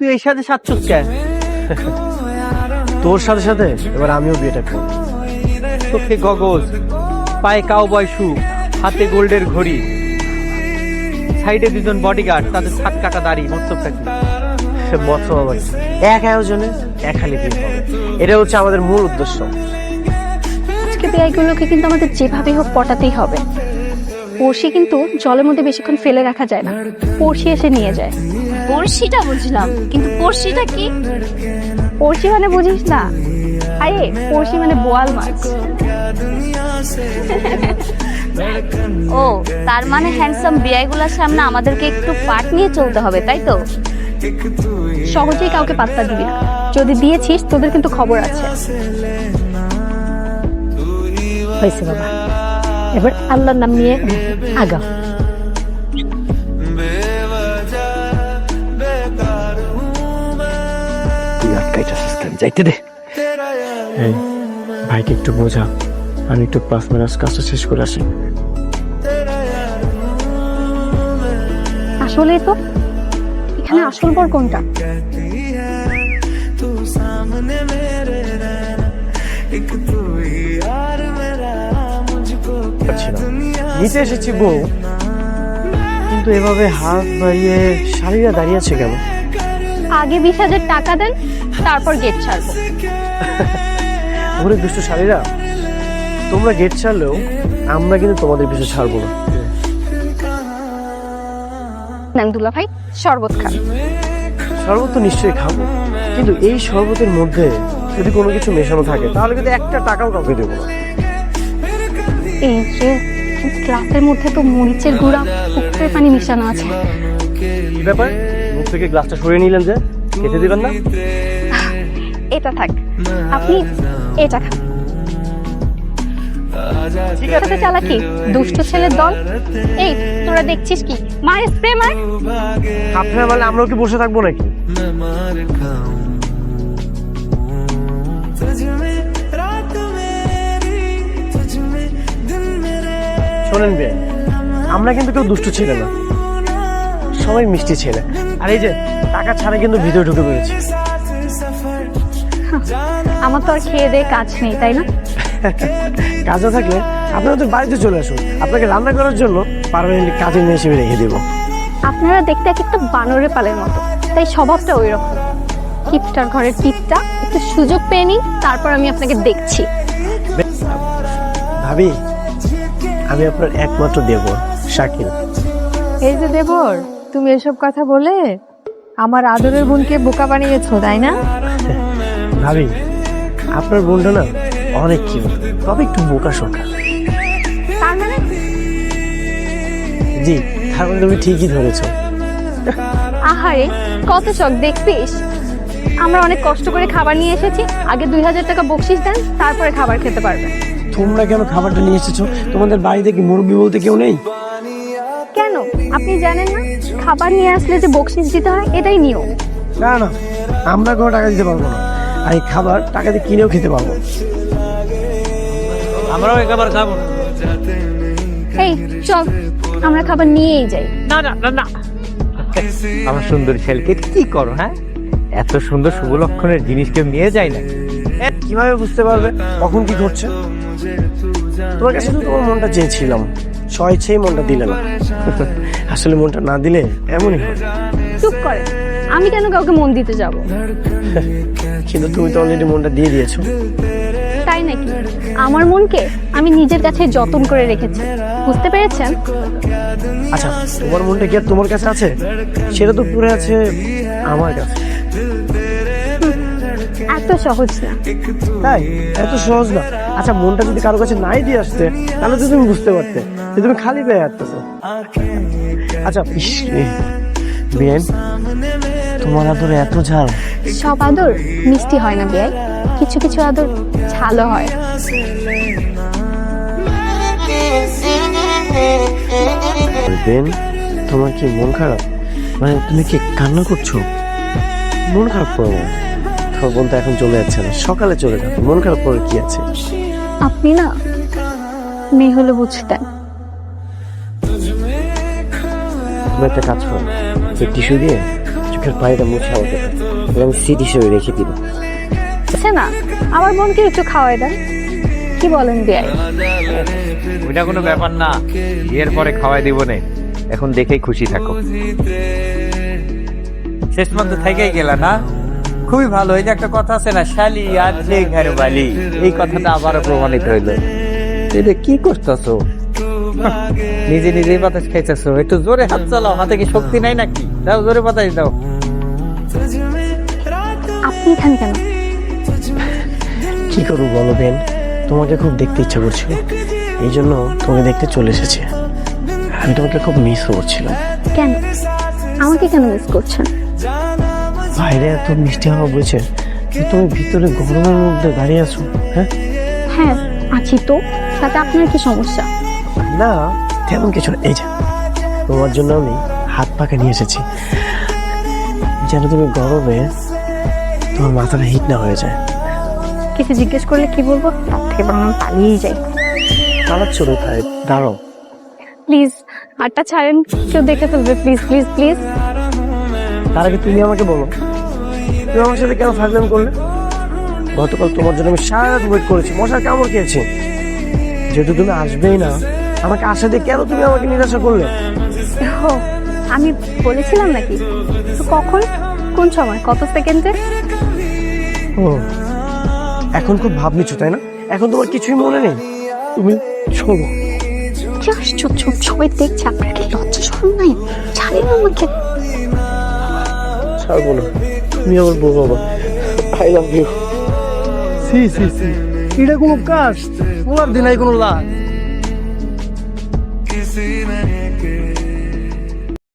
তুই এই সাথে সাচ্ছস কে? তোর সাথে সাথে? এবার আমিও বিয়েটা করব। চোখে গগজ, পায়ে কাউবয় শু হাতে গোল্ডের ঘড়ি। সাইডে দুজন বডিগার্ড তাদের ছাট কাটা দাড়ি মতলবটা কি বছর বাবা এক আয়োজনে এক হালি বিয়ে এটা হচ্ছে আমাদের মূল উদ্দেশ্য। আজকে বেআইগুলোকে কিন্তু আমাদের যেভাবেই হোক পটাতেই হবে। পড়শি কিন্তু জলের মধ্যে বেশিক্ষণ ফেলে রাখা যায় না। পড়শি এসে নিয়ে যায়। বড়শিটা বুঝলাম কিন্তু পড়শিটা কি? পড়শি মানে বুঝিস না। আরে পড়শি মানে বোয়াল মাছ। ও তার মানে হ্যান্ডসাম বিয়াইগুলোর সামনে আমাদেরকে একটু পাট নিয়ে চলতে হবে তাই তো? সহজেই কাউকে পাত্তা দিবি না। যদি দিয়েছিস তোদের কিন্তু খবর আছে। হয়েছে বাবা। এবার আল্লাহর নাম নিয়ে আগাও। যাইতে দে। এই ভাইকে একটু বোঝা। আমি একটু পাঁচ মিনিট কাজটা শেষ করে আসি। আসলে তো? এখানে আসল বর কোনটা? নিতে এসেছি বউ। কিন্তু এভাবে হাত বাড়িয়ে শাড়িরা দাঁড়িয়ে আছে কেন? আগে বিশ হাজার টাকা দেন তারপর গেট ছাড়বো। ওরে দুষ্টু শাড়িরা তোমরা গেট ছাড়লেও আমরা কিন্তু তোমাদের পিছু ছাড়বো না। নেন দুলা ভাই শরবত খান। শরবত তো নিশ্চয়ই খাব কিন্তু এই শরবতের মধ্যে যদি কোনো কিছু মেশানো থাকে তাহলে কিন্তু একটা টাকাও কাউকে দেবো না। এই যে গ্লাসের মধ্যে তো মরিচের গুঁড়া পুকুরের পানি মিশানো আছে। কি ব্যাপার? মুখ থেকে গ্লাসটা সরিয়ে নিলেন যে? খেতে দিবেন না? এটা থাক। আপনি এটা খান। আছে চালাকি, দুষ্ট ছেলের দল। এই, তোরা দেখছিস কি? মায়ের স্প্রে, মার। আপনারা মানে আমরাও কি বসে থাকব নাকি? শোনেন বে, আমরা কিন্তু কেউ দুষ্ট ছেলে না। সবাই মিষ্টি ছেলে। আর এই যে, টাকা ছাড়া কিন্তু ভিতরে ঢুকে পেরেছি আমার তো আর খেয়ে দিয়ে কাজ নেই তাই না? কাজে থাকলে আপনারা তো বাড়িতে চলে আসুন। আপনাকে রান্না করার জন্য পারমানেন্টলি কাজের মেয়ে হিসেবে রেখে দেবো। আপনারা দেখতে এক একটা বানরের পালের মতো তাই স্বভাবটা ওই রকম টিপটার ঘরের টিপটা একটু সুযোগ পেয়ে নিন তারপর আমি আপনাকে দেখছি। ভাবি আমি আপনার একমাত্র দেব শাকিল। এই যে দেবর তুমি এসব কথা বলে আমার আদরের বোনকে বোকা বানিয়েছো তাই না? ভাবি আপনার বোনটা না অনেক কিউট তবে একটু বোকা শোকা। তার মানে জি তার মানে তুমি ঠিকই ধরেছো। আহারে কত শখ দেখছিস? আমরা অনেক কষ্ট করে খাবার নিয়ে এসেছি আগে দুই হাজার টাকা বকশিস দেন তারপরে খাবার খেতে পারবে। তোমরা কেন খাবারটা নিয়ে এসেছ? তোমাদের বাড়িতে কি মুরব্বী বলতে কেউ নেই? কেন? আপনি জানেন না খাবার নিয়ে আসলে যে বকশিস দিতে হয় এটাই নিয়ম। না না আমরা কোনো টাকা দিতে পারব না। আর এই খাবার টাকা দিয়ে কিনেও খেতে পারব। আমরাও একবার খাব। এই চল আমরা খাবার নিয়েই যাই। না না না না। আমার সুন্দর ছেলেকে কি করো হ্যাঁ? এত সুন্দর শুভ লক্ষণের জিনিস কেউ নিয়ে যায় না। এ, কীভাবে বুঝতে পারবে? কখন কি ঘটছে? তোমার কাছে তো তোমার মনটা চেয়েছিলাম। ছয় ছেই মনটা দিলে না। আসলে মনটা না দিলে এমনই হয়। চুপ করে। আমি কেন কাউকে মন দিতে যাব? কিন্তু তুমি তো অলরেডি মনটা দিয়ে দিয়েছ। তাই নাকি? আমার মনকে আমি নিজের কাছে যতন করে রেখেছি। বুঝতে পেরেছেন? আচ্ছা তোমার মনটা কি আর তোমার কাছে আছে? সেটা তো পড়ে আছে আমার কাছে। এত সহজ না। তাই? এত সহজ না। আচ্ছা মনটা যদি কারও কাছে নাই দিয়ে আসতে তাহলে তো তুমি বুঝতে পারতে যে তুমি খালি পেয়ে আসতেছো আচ্ছা বেন তোমার আদরে এত ঝাল। সব আদর মিষ্টি হয় না বিয়াই। কিছু কিছু আদর ঝালও হয়। বেন তোমার কি মন খারাপ? মানে তুমি কি কান্না করছ? মন খারাপ করো না। বোন তো এখন চলে যাচ্ছে না। সকালে চলে যাবে। মন খারাপ করে কি আছে? আপনি না মেয়ে হলে বুঝতেন। তুমি একটা কাজ করো। টিস্যু দিয়ে চোখের পানিটা মুছে আমাকে আমি স্মৃতি হিসেবে রেখে দিব। আছে না আমার বোনকে একটু খাওয়াই দেন? কি বলেন বিয়াই? ওইটা কোনো ব্যাপার না বিয়ের পরে খাওয়াই দিব নে। এখন দেখেই খুশি থাকো। শেষ পর্যন্ত থেকেই গেলা না? খুবই ভালো এই যে একটা কথা আছে না শালি আর যে ঘর বালি এই কথাটা আবারও প্রমাণিত হইল। এটা কি করতেছো? নিজে নিজেই বাতাস খাইতেছো একটু জোরে হাত চালাও হাতে কি শক্তি নাই নাকি? দাও জোরে বাতাস দাও। আপনি এখানে কেন? কি করব বলো বেন? তোমাকে খুব দেখতে ইচ্ছা করছিল। এই জন্য তোমাকে দেখতে চলে এসেছি। আমি তোমাকে খুব মিস করছিলাম। কেন? আমাকে কেন মিস করছেন? বাইরে এত মিষ্টি হওয়া বলছে তুমি ভিতরে গরমের মধ্যে দাঁড়িয়ে আছো হ্যাঁ? হ্যাঁ আছি তো। তাতে আপনার কি সমস্যা? না তেমন কিছু। এই যে তোমার জন্য আমি হাত পাকে নিয়ে এসেছি। যেন তুমি গরমে তোমার মাথাটা হিট না হয়ে যায়। কিছু জিজ্ঞেস করলে কি বলব? তার থেকে বরং আমি পালিয়েই যাই পালাচ্ছ কোথায় দাঁড়াও। প্লিজ হাতটা ছাড়েন। কেউ দেখে ফেলবে। Please please please. তার আগে তুমি আমাকে বলো। তুমি আমার সাথে কেন ফাজলাম করলে? গতকাল তোমার জন্য আমি সারা রাত ওয়েট করেছি। মশার কামড় খেয়েছি। যেহেতু তুমি আসবেই না আমাকে আশা দিয়ে কেন তুমি আমাকে নিরাশা করলে? আমি বলেছিলাম নাকি? তো কখন? কোন সময়? কত সেকেন্ডে? ও এখন খুব ভাব নিচ্ছ তাই না? এখন তোমার কিছুই মনে নেই? তুমি শোনো কি আশ্চর্য সবাই দেখছে আপনার কি লজ্জা শরম নাই? ছাড়েন আমাকে। ছাড়বো না। তুমি আমার বউ বাবা। I love you C C C. এটা কোনো কাজ তোমার দিন কোনো লাভ